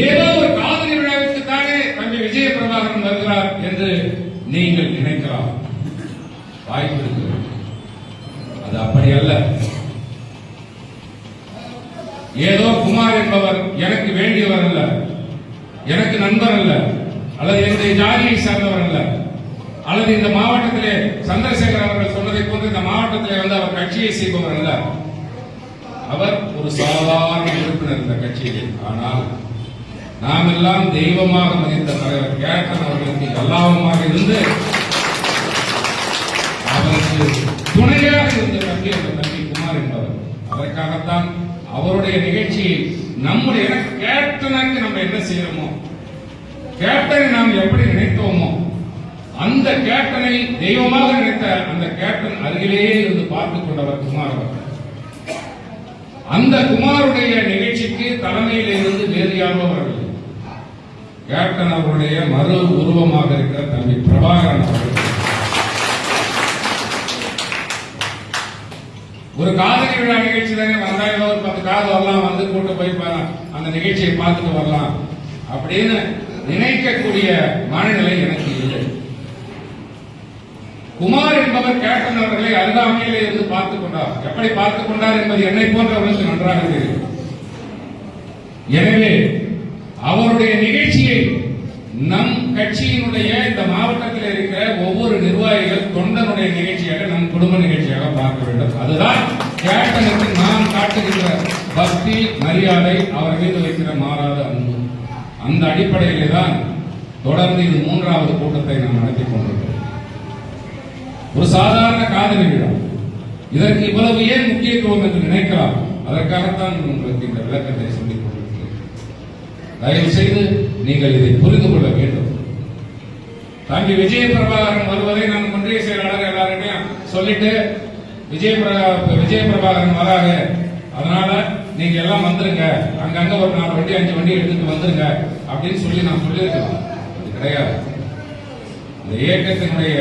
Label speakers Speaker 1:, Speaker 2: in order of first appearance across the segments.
Speaker 1: ஏதோ ஒரு காதலி விழாவிற்கு தானே தம்பி விஜய பிரபாகரன் வருகிறார் என்று நீங்கள் நினைக்கலாம். வாய்ப்பு இருக்கிறது அது அப்படி அல்ல. ஏதோ குமார் என்பவர் எனக்கு வேண்டியவர் அல்ல. எனக்கு நண்பர் அல்ல. அல்லது என்னுடைய ஜாதியை சார்ந்தவர் அல்ல. அல்லது இந்த மாவட்டத்திலே சந்திரசேகர் அவர்கள் சொன்னதை போன்று இந்த மாவட்டத்திலே வந்து அவர் கட்சியை செய்பவர் அல்ல. அவர் ஒரு சாதாரண உறுப்பினர் இந்த கட்சியில். ஆனால் நாம் எல்லாம் தெய்வமாக மதித்த தலைவர் கேப்டன் அவர்களுக்கு எல்லாவுமாக இருந்து அவருக்கு துணையாக இருந்த தம்பி அந்த தம்பி குமார் என்பவர். அதற்காகத்தான் அவருடைய நிகழ்ச்சியை நம்முடைய கேப்டனாக்கு நம்ம என்ன செய்யறோமோ கேப்டனை நாம் எப்படி நினைத்தோமோ அந்த கேப்டனை தெய்வமாக நினைத்த அந்த கேப்டன் அருகிலேயே இருந்து பார்த்துக் கொண்டவர் குமார் அவர்கள். அந்த குமாருடைய நிகழ்ச்சிக்கு தலைமையில் இருந்து வேறு யாரோ வரவில்லை கேப்டன் அவருடைய மறு உருவமாக இருக்கிற தம்பி பிரபாகரன் அவர்கள். ஒரு காதலி விழா நிகழ்ச்சி தானே வந்தா ஏதோ ஒரு பத்து காது வரலாம் வந்து கூட்டு போய் பா- அந்த நிகழ்ச்சியை பார்த்துட்டு வரலாம் அப்படின்னு நினைக்கக்கூடிய மனநிலை எனக்கு இல்லை. குமார் என்பவர் கேப்டன் அவர்களை அருகாமையிலே இருந்து பார்த்துக் கொண்டார். எப்படி பார்த்துக் கொண்டார் என்பது என்னை போன்றவர்களுக்கு நன்றாக தெரியும். எனவே அவருடைய நிகழ்ச்சியை நம் கட்சியினுடைய இந்த மாவட்டத்தில் இருக்கிற ஒவ்வொரு நிர்வாகிகள் தொண்டனுடைய நிகழ்ச்சியாக நம் குடும்ப நிகழ்ச்சியாக பார்க்க வேண்டும். அதுதான் கேப்டனுக்கு நாம் காட்டுகின்ற பக்தி மரியாதை அவர் மீது வைக்கிற மாறாத அன்பு. அந்த அடிப்படையிலே தான் தொடர்ந்து இது மூன்றாவது கூட்டத்தை நாம் நடத்தி கொண்டிருக்கிறோம். ஒரு சாதாரண காதலி விழா. இதற்கு இவ்வளவு ஏன் முக்கியத்துவம் என்று நினைக்கலாம்? அதற்காகத்தான் உங்களுக்கு இந்த விளக்கத்தை சொல்லிக் தயவு செய்து நீங்கள் இதை புரிந்து கொள்ள வேண்டும். தம்பி விஜய பிரபாகரன் வருவதை நான் ஒன்றிய செயலாளர் எல்லாருமே சொல்லிட்டு விஜய பிரபா விஜய பிரபாகரன் வராங்க. அதனால நீங்க எல்லாம் வந்துருங்க. அங்கங்க ஒரு நாலு வண்டி அஞ்சு வண்டி எடுத்துட்டு வந்துருங்க அப்படின்னு சொல்லி நான் சொல்லியிருக்கலாம் அது கிடையாது. இந்த இயக்கத்தினுடைய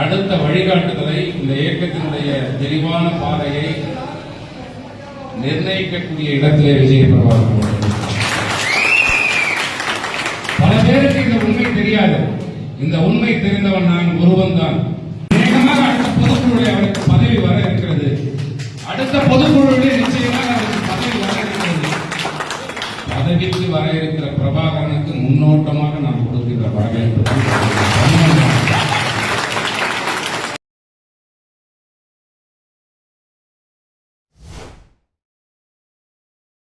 Speaker 1: அடுத்த வழிகாட்டுதலை இந்த இயக்கத்தினுடைய தெளிவான பாதையை நிர்ணயிக்கக்கூடிய இடத்திலே விஜய பிரபாகரன் இந்த உண்மை தெரிந்தவன் நான் ஒருவன் தான் அடுத்த பொதுக்குழுவில் அவருக்கு பதவி வர இருக்கிறது. அடுத்த பொதுக்குழுவில் நிச்சயமாக அவருக்கு பதவி வர இருக்கிறது. பதவிக்கு வர இருக்கிற பிரபாகரனுக்கு முன்னோட்டமாக நாம் கொடுக்கிற வரவேற்பு.